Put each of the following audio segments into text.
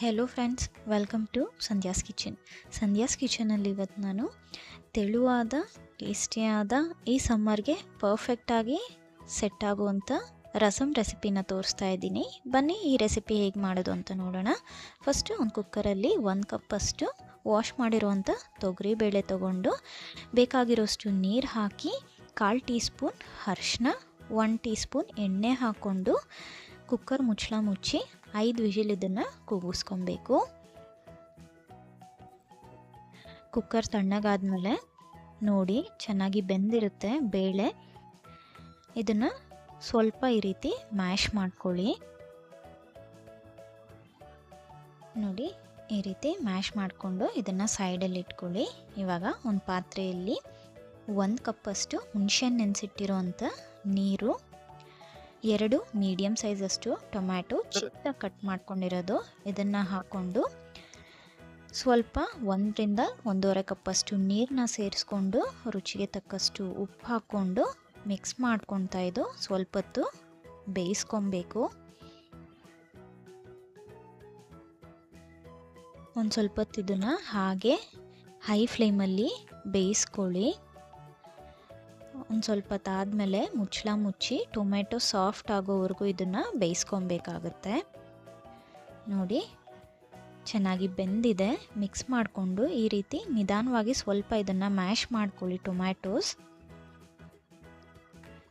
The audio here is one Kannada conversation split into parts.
Hello friends welcome to Sandhya's kitchen Sandhya's ಕಿಚನಲ್ಲಿ ಇವತ್ತು ನಾನು ತೆಳುವಾದ ಟೇಸ್ಟಿಯಾದ ಈ ಸಮ್ಮರ್ಗೆ ಪರ್ಫೆಕ್ಟಾಗಿ ಸೆಟ್ ಆಗುವಂಥ ರಸಮ್ ರೆಸಿಪಿನ ತೋರಿಸ್ತಾ ಇದ್ದೀನಿ. ಬನ್ನಿ ಈ ರೆಸಿಪಿ ಹೇಗೆ ಮಾಡೋದು ಅಂತ ನೋಡೋಣ. ಫಸ್ಟು ಒಂದು ಕುಕ್ಕರಲ್ಲಿ ಒಂದು ಕಪ್ಪಷ್ಟು ವಾಶ್ ಮಾಡಿರುವಂಥ ತೊಗರಿ ಬೇಳೆ ತೊಗೊಂಡು, ಬೇಕಾಗಿರೋಷ್ಟು ನೀರು ಹಾಕಿ ಕಾಲು ಟೀ ಸ್ಪೂನ್ ಅರ್ಶಿನ ಒನ್ ಟೀ ಸ್ಪೂನ್ ಎಣ್ಣೆ ಹಾಕ್ಕೊಂಡು ಕುಕ್ಕರ್ ಮುಚ್ಚಳ ಮುಚ್ಚಿ ಐದು ವಿಷಲ್ ಇದನ್ನು ಕೂಗಿಸ್ಕೊಬೇಕು. ಕುಕ್ಕರ್ ತಣ್ಣಗಾದ್ಮೇಲೆ ನೋಡಿ, ಚೆನ್ನಾಗಿ ಬೆಂದಿರುತ್ತೆ ಬೇಳೆ. ಇದನ್ನು ಸ್ವಲ್ಪ ಈ ರೀತಿ ಮ್ಯಾಶ್ ಮಾಡ್ಕೊಳ್ಳಿ. ನೋಡಿ, ಈ ರೀತಿ ಮ್ಯಾಶ್ ಮಾಡಿಕೊಂಡು ಇದನ್ನು ಸೈಡಲ್ಲಿ ಇಟ್ಕೊಳ್ಳಿ. ಇವಾಗ ಒಂದು ಪಾತ್ರೆಯಲ್ಲಿ ಒಂದು ಕಪ್ಪಷ್ಟು ಹುಣಸೆಹಣ್ಣು ನೆನೆಸಿಟ್ಟಿರೋ ಅಂಥ ನೀರು ಎರಡು ಮೀಡಿಯಮ್ ಸೈಜಷ್ಟು ಟೊಮ್ಯಾಟೊ ಚಿಕ್ಕ ಕಟ್ ಮಾಡ್ಕೊಂಡಿರೋದು. ಇದನ್ನು ಹಾಕ್ಕೊಂಡು ಸ್ವಲ್ಪ ಒಂದರಿಂದ ಒಂದೂವರೆ ಕಪ್ಪಷ್ಟು ನೀರನ್ನ ಸೇರಿಸ್ಕೊಂಡು ರುಚಿಗೆ ತಕ್ಕಷ್ಟು ಉಪ್ಪು ಹಾಕ್ಕೊಂಡು ಮಿಕ್ಸ್ ಮಾಡ್ಕೊತಾ ಇದು ಸ್ವಲ್ಪ ಹೊತ್ತು ಬೇಯಿಸ್ಕೊಬೇಕು. ಒಂದು ಸ್ವಲ್ಪ ಹೊತ್ತು ಇದನ್ನು ಹಾಗೆ ಹೈ ಫ್ಲೇಮಲ್ಲಿ ಬೇಯಿಸ್ಕೊಳ್ಳಿ. ಒಂದು ಸ್ವಲ್ಪ ಹೊತ್ತಾದಮೇಲೆ ಮುಚ್ಚಳ ಮುಚ್ಚಿ ಟೊಮೆಟೊ ಸಾಫ್ಟ್ ಆಗೋವರೆಗೂ ಇದನ್ನು ಬೇಯಿಸ್ಕೊಬೇಕಾಗತ್ತೆ. ನೋಡಿ, ಚೆನ್ನಾಗಿ ಬೆಂದಿದೆ. ಮಿಕ್ಸ್ ಮಾಡಿಕೊಂಡು ಈ ರೀತಿ ನಿಧಾನವಾಗಿ ಸ್ವಲ್ಪ ಇದನ್ನು ಮ್ಯಾಶ್ ಮಾಡ್ಕೊಳ್ಳಿ ಟೊಮ್ಯಾಟೋಸ್.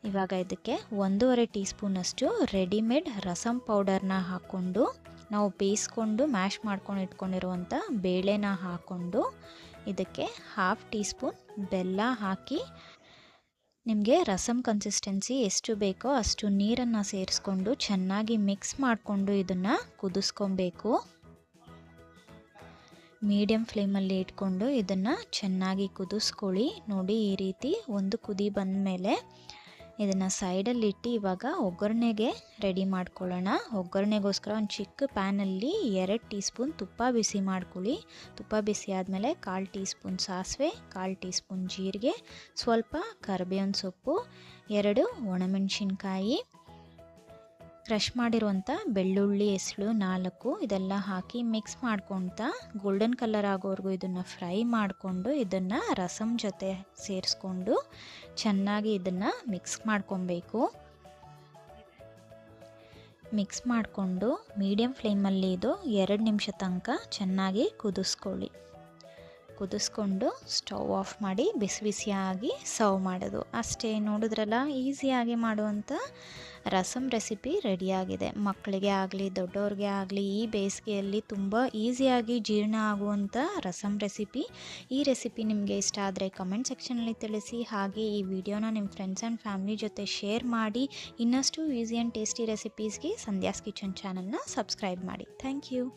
ಇವಾಗ ಇದಕ್ಕೆ ಒಂದೂವರೆ ಟೀ ಸ್ಪೂನಷ್ಟು ರೆಡಿಮೇಡ್ ರಸಮ್ ಪೌಡರ್ನ ಹಾಕ್ಕೊಂಡು, ನಾವು ಬೇಯಿಸ್ಕೊಂಡು ಮ್ಯಾಶ್ ಮಾಡ್ಕೊಂಡು ಇಟ್ಕೊಂಡಿರುವಂಥ ಬೇಳೆನ ಹಾಕ್ಕೊಂಡು ಇದಕ್ಕೆ ಹಾಫ್ ಟೀ ಸ್ಪೂನ್ ಬೆಲ್ಲ ಹಾಕಿ ನಿಮಗೆ ರಸಮ್ ಕನ್ಸಿಸ್ಟೆನ್ಸಿ ಎಷ್ಟು ಬೇಕೋ ಅಷ್ಟು ನೀರನ್ನು ಸೇರಿಸ್ಕೊಂಡು ಚೆನ್ನಾಗಿ ಮಿಕ್ಸ್ ಮಾಡಿಕೊಂಡು ಇದನ್ನು ಕುದಿಸ್ಕೊಬೇಕು. ಮೀಡಿಯಮ್ ಫ್ಲೇಮಲ್ಲಿ ಇಟ್ಕೊಂಡು ಇದನ್ನು ಚೆನ್ನಾಗಿ ಕುದಿಸ್ಕೊಳ್ಳಿ. ನೋಡಿ ಈ ರೀತಿ ಒಂದು ಕುದಿ ಬಂದ ಮೇಲೆ ಇದನ್ನು ಸೈಡಲ್ಲಿ ಇಟ್ಟು ಇವಾಗ ಒಗ್ಗರಣೆಗೆ ರೆಡಿ ಮಾಡ್ಕೊಳ್ಳೋಣ. ಒಗ್ಗರಣೆಗೋಸ್ಕರ ಒಂದು ಚಿಕ್ಕ ಪ್ಯಾನಲ್ಲಿ ಎರಡು ಟೀ ಸ್ಪೂನ್ ತುಪ್ಪ ಬಿಸಿ ಮಾಡ್ಕೊಳ್ಳಿ. ತುಪ್ಪ ಬಿಸಿ ಆದಮೇಲೆ ಕಾಲು ಟೀ ಸ್ಪೂನ್ ಸಾಸಿವೆ, ಕಾಲು ಟೀ ಸ್ಪೂನ್ ಜೀರಿಗೆ, ಸ್ವಲ್ಪ ಕರಿಬೇವಿನ ಸೊಪ್ಪು, ಎರಡು ಒಣಮೆಣಸಿನ್ಕಾಯಿ ಕ್ರಷ್ ಮಾಡಿರುವಂಥ ಬೆಳ್ಳುಳ್ಳಿ, ಹೆಸಳು, ನಾಲ್ಕು ಇದೆಲ್ಲ ಹಾಕಿ ಮಿಕ್ಸ್ ಮಾಡ್ಕೊಳ್ತಾ ಗೋಲ್ಡನ್ ಕಲರ್ ಆಗೋವರೆಗೂ ಇದನ್ನು ಫ್ರೈ ಮಾಡಿಕೊಂಡು ಇದನ್ನು ರಸಮ್ ಜೊತೆ ಸೇರಿಸ್ಕೊಂಡು ಚೆನ್ನಾಗಿ ಇದನ್ನು ಮಿಕ್ಸ್ ಮಾಡ್ಕೊಬೇಕು. ಮಿಕ್ಸ್ ಮಾಡಿಕೊಂಡು ಮೀಡಿಯಮ್ ಫ್ಲೇಮಲ್ಲಿ ಇದು ಎರಡು ನಿಮಿಷ ತನಕ ಚೆನ್ನಾಗಿ ಕುದಿಸ್ಕೊಳ್ಳಿ. ಕುದಿಸ್ಕೊಂಡು ಸ್ಟವ್ ಆಫ್ ಮಾಡಿ ಬಿಸಿ ಬಿಸಿಯಾಗಿ ಸರ್ವ್ ಮಾಡೋದು. ಅಷ್ಟೇ, ನೋಡಿದ್ರಲ್ಲ, ಈಸಿಯಾಗಿ ಮಾಡುವಂಥ ರಸಮ್ ರೆಸಿಪಿ ರೆಡಿಯಾಗಿದೆ. ಮಕ್ಕಳಿಗೆ ಆಗಲಿ, ದೊಡ್ಡವ್ರಿಗೆ ಆಗಲಿ, ಈ ಬೇಸಿಗೆಯಲ್ಲಿ ತುಂಬ ಈಸಿಯಾಗಿ ಜೀರ್ಣ ಆಗುವಂಥ ರಸಮ್ ರೆಸಿಪಿ. ಈ ರೆಸಿಪಿ ನಿಮಗೆ ಇಷ್ಟ ಆದರೆ ಕಮೆಂಟ್ ಸೆಕ್ಷನಲ್ಲಿ ತಿಳಿಸಿ. ಹಾಗೆ ಈ ವಿಡಿಯೋನ ನಿಮ್ಮ ಫ್ರೆಂಡ್ಸ್ ಆ್ಯಂಡ್ ಫ್ಯಾಮಿಲಿ ಜೊತೆ ಶೇರ್ ಮಾಡಿ. ಇನ್ನಷ್ಟು ಈಸಿ ಆ್ಯಂಡ್ ಟೇಸ್ಟಿ ರೆಸಿಪೀಸ್ಗೆ ಸಂಧ್ಯಾಸ್ ಕಿಚನ್ ಚಾನಲ್ನ ಸಬ್ಸ್ಕ್ರೈಬ್ ಮಾಡಿ. Thank you.